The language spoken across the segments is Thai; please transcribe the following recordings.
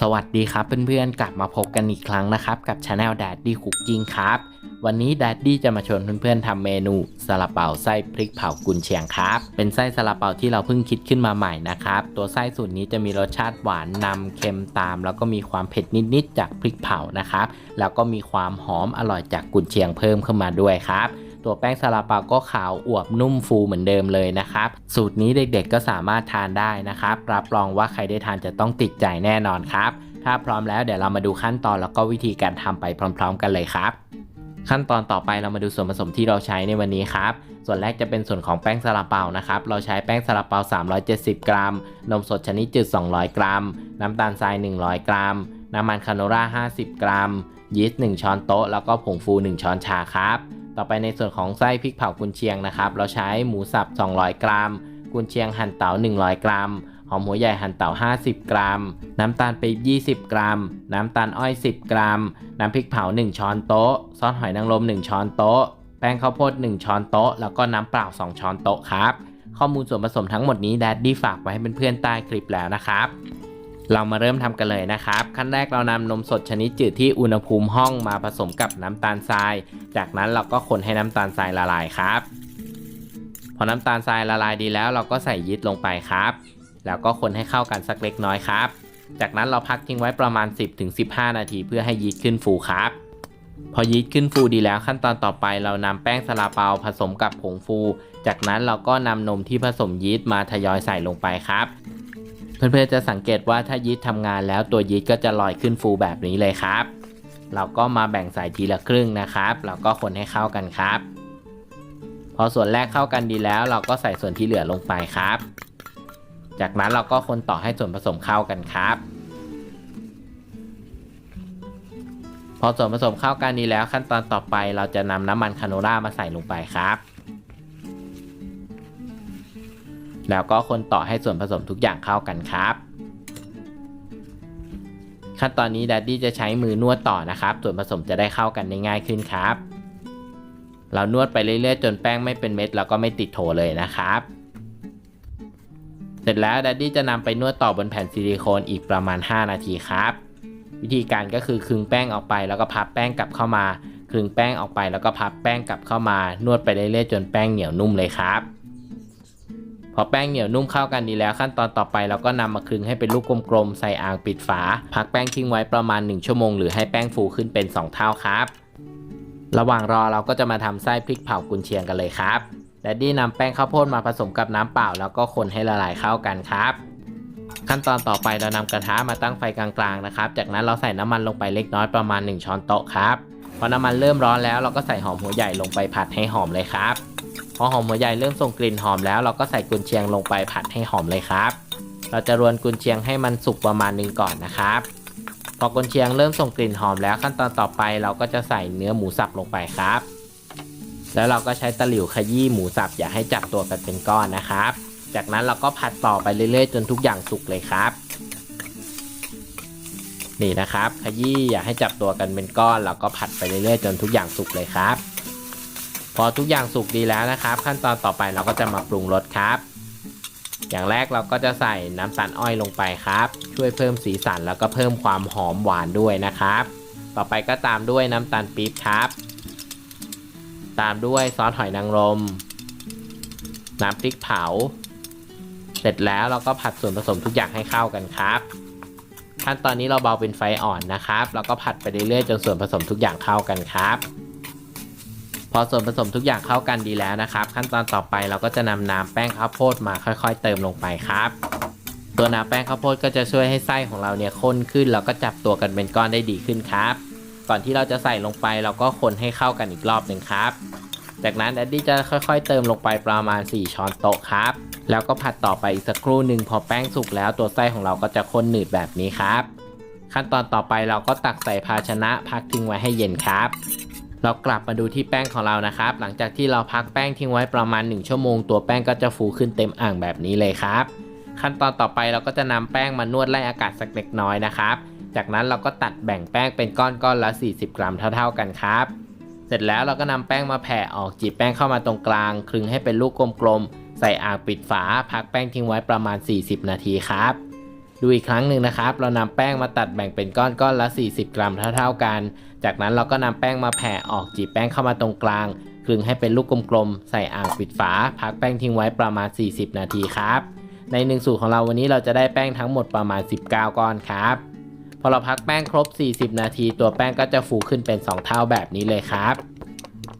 สวัสดีครับเพื่อนๆ กลับมาพบกันอีกครั้งนะครับ กับช anel Daddy Cooking ครับ วันนี้ Daddy จะมาชวนเพื่อนๆทำเมนูซาลาเปาไส้พริกเผากุนเชียงครับ เป็นไส้ซาลาเปาที่เราเพิ่งคิดขึ้นมาใหม่นะครับ ตัวไส้สูตรนี้จะมีรสชาติหวานนำเค็มตาม แล้วก็มีความเผ็ดนิดๆจากพริกเผานะครับ แล้วก็มีความหอมอร่อยจากกุนเชียงเพิ่มขึ้นมาด้วยครับ ตัวแป้งซาลาเปาก็ขาวอวบนุ่มฟูเหมือนเดิมเลยนะครับ สูตรนี้เด็กๆก็สามารถทานได้นะครับ รับรองว่าใครได้ทานจะต้องติดใจแน่นอนครับ ถ้าพร้อมแล้วเดี๋ยวเรามาดูขั้นตอนแล้วก็วิธีการทำไปพร้อม ๆ กันเลยครับขั้นตอนต่อไปเรามาดูส่วนผสมที่เราใช้ในวันนี้ครับ ส่วนแรกจะเป็นส่วนของแป้งซาลาเปานะครับ เราใช้แป้งซาลาเปา 370 กรัม นมสดชนิดจืด 200 กรัม น้ำตาลทราย 100 กรัม น้ำมันคาโนรา50 กรัม ยีสต์ 1 ช้อนโต๊ะ แล้วก็ผงฟู 1 ช้อนชาครับ ต่อไปในส่วนของไส้พริกเผากุนเชียงนะครับ เราใช้หมูสับ 200 กรัม กุนเชียงหั่นเตา100 กรัม หอมหัวใหญ่หั่นเตา50 กรัม น้ำตาลปี๊บ20 กรัม น้ำตาลอ้อย 10 กรัม น้ำพริกเผา 1 ช้อนโต๊ะ ซอสหอยนางรม 1 ช้อนโต๊ะ แป้งข้าวโพด 1 ช้อนโต๊ะ แล้วก็น้ำเปล่า 2 ช้อนโต๊ะครับ ข้อมูลส่วนผสมทั้งหมดนี้แดดดี้ฝากไว้ให้เพื่อนๆใต้คลิปแล้วนะครับ เรามาเริ่มทำกันเลยนะครับ ขั้นแรกเรานำนมสดชนิดจืดที่อุณหภูมิห้องมาผสมกับน้ำตาลทราย จากนั้นเราก็คนให้น้ำตาลทรายละลายครับ พอน้ำตาลทรายละลายดีแล้วเราก็ใส่ยีสต์ลงไปครับ แล้วก็คนให้เข้ากันสักเล็กน้อยครับ จากนั้นเราพักทิ้งไว้ประมาณ 10-15 นาที เพื่อให้ยีสต์ขึ้นฟูครับ พอยีสต์ขึ้นฟูดีแล้วขั้นตอนต่อไป เรานำแป้งซาลาเปาผสมกับผงฟู จากนั้นเราก็นำนมที่ผสมยีสต์มาทยอยใส่ลงไปครับ เพื่อนๆจะสังเกตว่าถ้ายีสต์ทำงานแล้วตัวยีสต์ก็จะลอยขึ้นฟูแบบนี้เลยครับ เราก็มาแบ่งใส่ทีละครึ่งนะครับเราก็คนให้เข้ากันครับ พอส่วนแรกเข้ากันดีแล้ว เราก็ใส่ส่วนที่เหลือลงไปครับ จากนั้นเราก็คนต่อให้ส่วนผสมเข้ากันครับ พอส่วนผสมเข้ากันดีแล้วขั้นตอนต่อไปเราจะนำน้ำมันคาโนล่ามาใส่ลงไปครับ แล้วก็คนต่อให้ส่วนผสมทุกอย่างเข้ากันครับ ขั้นตอนนี้ดัดดี้จะใช้มือนวดต่อนะครับ ส่วนผสมจะได้เข้ากันได้ง่ายขึ้นครับ เรานวดไปเรื่อยๆ จนแป้งไม่เป็นเม็ดแล้วก็ไม่ติดโถเลยนะครับ เสร็จแล้วดัดดี้จะนำไปนวดต่อบนแผ่นซิลิโคนอีกประมาณ 5 นาทีครับวิธีการก็คือคลึงแป้งออกไปแล้วก็พับแป้งกลับเข้ามาคลึงแป้งออกไปแล้วก็พับแป้งกลับเข้ามานวดไปเรื่อยๆจนแป้งเหนียวนุ่มเลยครับ พอแป้งเหนียวนุ่มเข้ากันดีแล้วขั้นตอนต่อไปเราก็นำมาคลึงให้เป็นลูกกลมๆ ใส่อ่างปิดฝา พักแป้งทิ้งไว้ประมาณ 1 ชั่วโมง หรือให้แป้งฟูขึ้นเป็น 2 เท่าครับ ระหว่างรอเราก็จะมาทำไส้พริกเผากุนเชียงกันเลยครับแดดดี้นำแป้งข้าวโพดมาผสมกับน้ำเปล่า แล้วก็คนให้ละลายเข้ากันครับ ขั้นตอนต่อไปเรานำกระทะมาตั้งไฟกลางๆนะครับ จากนั้นเราใส่น้ำมันลงไปเล็กน้อยประมาณ 1 ช้อนโต๊ะครับพอน้ำมันเริ่มร้อนแล้วเราก็ใส่หอมหัวใหญ่ลงไปผัดให้หอมเลยครับ พอหอมหัวใหญ่เริ่มส่งกลิ่นหอมแล้วเราก็ใส่กุนเชียงลงไปผัดให้หอมเลยครับ เราจะรวนกุนเชียงให้มันสุกประมาณนึงก่อนนะครับ พอกุนเชียงเริ่มส่งกลิ่นหอมแล้วขั้นตอนต่อไปเราก็จะใส่เนื้อหมูสับลงไปครับ แล้วเราก็ใช้ตะหลิวขยี้หมูสับอย่าให้จับตัวกันเป็นก้อนนะครับ จากนั้นเราก็ผัดต่อไปเรื่อยๆ จนทุกอย่างสุกเลยครับนี่นะครับ ขยี้อย่าให้จับตัวกันเป็นก้อน แล้วก็ผัดไปเรื่อยๆ จนทุกอย่างสุกเลยครับ พอทุกอย่างสุกดีแล้วนะครับ ขั้นตอนต่อไปเราก็จะมาปรุงรสครับ อย่างแรกเราก็จะใส่น้ำตาลอ้อยลงไปครับ ช่วยเพิ่มสีสันแล้วก็เพิ่มความหอมหวานด้วยนะครับ ต่อไปก็ตามด้วยน้ำตาลปี๊บครับ ตามด้วยซอสหอยนางรม น้ำพริกเผา เสร็จแล้วเราก็ผัดส่วนผสมทุกอย่างให้เข้ากันครับขั้นตอนนี้เราเบาเป็นไฟอ่อนนะครับ แล้วก็ผัดไปเรื่อยๆจนส่วนผสมทุกอย่างเข้ากันครับ อส่วนผสมทุกอย่างเข้ากันดีแล้วนะครับ ขั้นตอนต่อไปเราก็จะนำน้ำแป้งข้าวโพดมาค่อย ๆ เติมลงไปครับตัวน้ำแป้งข้าวโพดก็จะช่วยให้ไส้ของเราเนี่ยข้นขึ้นแล้วก็จับตัวกันเป็นก้อนได้ดีขึ้นครับ ก่อนที่เราจะใส่ลงไปเราก็คนให้เข้ากันอีกรอบหนึ่งครับ จากนั้นแดดดี้จะค่อยๆ เติมลงไปประมาณ 4 ช้อนโต๊ะครับ แล้วก็ผัดต่อไปอีกสักครู่หนึ่งพอแป้งสุกแล้วตัวไส้ของเราก็จะข้นหนืดแบบนี้ครับ ขั้นตอนต่อไปเราก็ตักใส่ภาชนะพักทิ้งไว้ให้เย็นครับ เรากลับมาดูที่แป้งของเรานะครับ หลังจากที่เราพักแป้งทิ้งไว้ประมาณ 1 ชั่วโมง ตัวแป้งก็จะฟูขึ้นเต็มอ่างแบบนี้เลยครับ ขั้นตอนต่อไปเราก็จะนำแป้งมานวดไล่อากาศสักเล็กน้อยนะครับ จากนั้นเราก็ตัดแบ่งแป้งเป็นก้อนๆละ 40 กรัมเท่า ๆกันครับ เสร็จแล้วเราก็นำแป้งมาแผ่ออกจีบแป้งเข้ามาตรงกลาง คลึงให้เป็นลูกกลมๆ ใส่อ่างปิดฝา พักแป้งทิ้งไว้ประมาณ 40 นาทีครับ ดูอีกครั้งหนึ่งนะครับ เรานำแป้งมาตัดแบ่งเป็นก้อนก้อนละ 40 กรัมเท่าๆกัน จากนั้นเราก็นำแป้งมาแผ่ออกจีบแป้งเข้ามาตรงกลางคลึงให้เป็นลูกกลมๆ ใส่อ่างปิดฝา พักแป้งทิ้งไว้ประมาณ 40 นาทีครับ ในหนึ่งสูตรของเราวันนี้เราจะได้แป้งทั้งหมดประมาณ 19 ก้อนครับ พอเราพักแป้งครบ 40 นาที ตัวแป้งก็จะฟูขึ้นเป็น 2 เท่าแบบนี้เลยครับ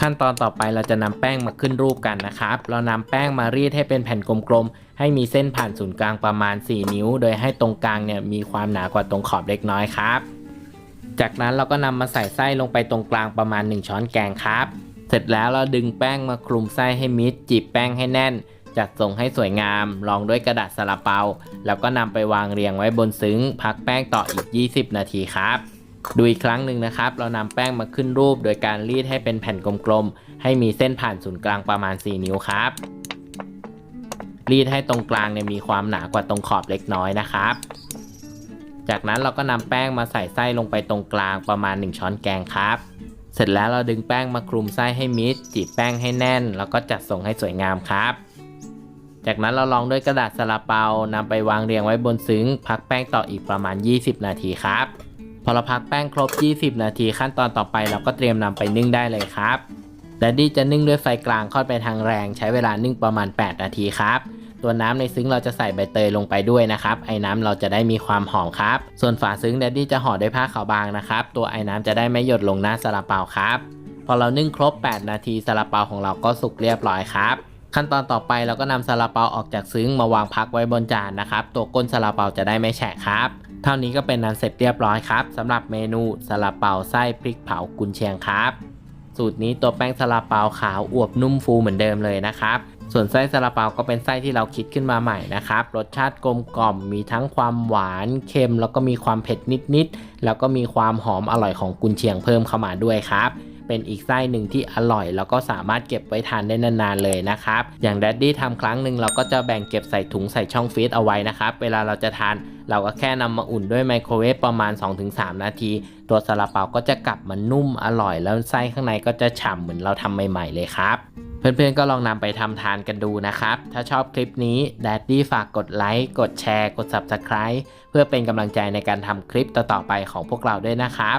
ขั้นตอนต่อไปเราจะนำแป้งมาขึ้นรูปกันนะครับ เรานำแป้งมารีดให้เป็นแผ่นกลมๆ ให้มีเส้นผ่านศูนย์กลางประมาณ 4 นิ้ว โดยให้ตรงกลางเนี่ยมีความหนากว่าตรงขอบเล็กน้อยครับ จากนั้นเราก็นำมาใส่ไส้ลงไปตรงกลางประมาณ 1 ช้อนแกงครับ เสร็จแล้วเราดึงแป้งมาคลุมไส้ให้มิด จีบแป้งให้แน่น จัดทรงให้สวยงาม รองด้วยกระดาษสลาเปา แล้วก็นำไปวางเรียงไว้บนซึ้ง พักแป้งต่ออีก 20 นาทีครับ ดูอีกครั้งหนึ่งนะครับ เรานำแป้งมาขึ้นรูป โดยการรีดให้เป็นแผ่นกลมๆ ให้มีเส้นผ่านศูนย์กลางประมาณ 4 นิ้วครับ รีดให้ตรงกลางเนี่ยมีความหนากว่าตรงขอบเล็กน้อยนะครับ จากนั้นเราก็นำแป้งมาใส่ไส้ลงไปตรงกลางประมาณ 1 ช้อนแกงครับ เสร็จแล้วเราดึงแป้งมาคลุมไส้ให้มิดจีบแป้งให้แน่น แล้วก็จัดทรงให้สวยงามครับจากนั้นเราลองด้วยกระดาษสลาเปานำไปวางเรียงไว้บนซึ้ง พักแป้งต่ออีกประมาณ 20 นาทีครับ พอเราพักแป้งครบ 20 นาทีขั้นตอนต่อไปเราก็เตรียมนำไปนึ่งได้เลยครับแดดดี้จะนึ่งด้วยไฟกลางค่อนไปทางแรง ใช้เวลานึ่งประมาณ 8 นาทีครับ ตัวน้ำในซึ้งเราจะใส่ใบเตยลงไปด้วยนะครับ ไอ้น้ำเราจะได้มีความหอมครับ ส่วนฝาซึ้งแดดดี้จะห่อด้วยผ้าขาวบางนะครับ ตัวไอ้น้ำจะได้ไม่หยดลงหน้าซาลาเปาครับ พอเรานึ่งครบ 8 นาทีซาลาเปาของเราก็สุกเรียบร้อยครับขั้นตอนต่อไปเราก็นำซาลาเปาออกจากซึ้งมาวางพักไว้บนจานนะครับ ตัวก้นซาลาเปาจะได้ไม่แฉะครับ เท่านี้ก็เป็นนันเสร็จเรียบร้อยครับสำหรับเมนูซาลาเปาไส้พริกเผากุนเชียงครับ สูตรนี้ตัวแป้งซาลาเปาขาวอวบนุ่มฟูเหมือนเดิมเลยนะครับส่วนไส้ซาลาเปาก็เป็นไส้ที่เราคิดขึ้นมาใหม่นะครับ รสชาติกลมกล่อม มีทั้งความหวานเค็ม แล้วก็มีความเผ็ดนิดๆ แล้วก็มีความหอมอร่อยของกุนเชียงเพิ่มเข้ามาด้วยครับ เป็นอีกไส้หนึ่งที่อร่อย แล้วก็สามารถเก็บไว้ทานได้นานๆเลยนะครับ อย่างแดดดี้ทำครั้งหนึ่งเราก็จะแบ่งเก็บใส่ถุงใส่ช่องฟรีซเอาไว้นะครับ เวลาเราจะทานเราก็แค่นำมาอุ่นด้วยไมโครเวฟประมาณ 2-3 นาที ตัวซาลาเปาก็จะกลับมานุ่มอร่อย แล้วไส้ข้างในก็จะฉ่ำเหมือนเราทำใหม่ๆเลยครับเพื่อนๆก็ลองนำไปทำทานกันดูนะครับ ถ้าชอบคลิปนี้แดดดี้ฝากกดไลค์ กดแชร์ กด Subscribe เพื่อเป็นกำลังใจในการทำคลิปต่อๆไปของพวกเราด้วยนะครับ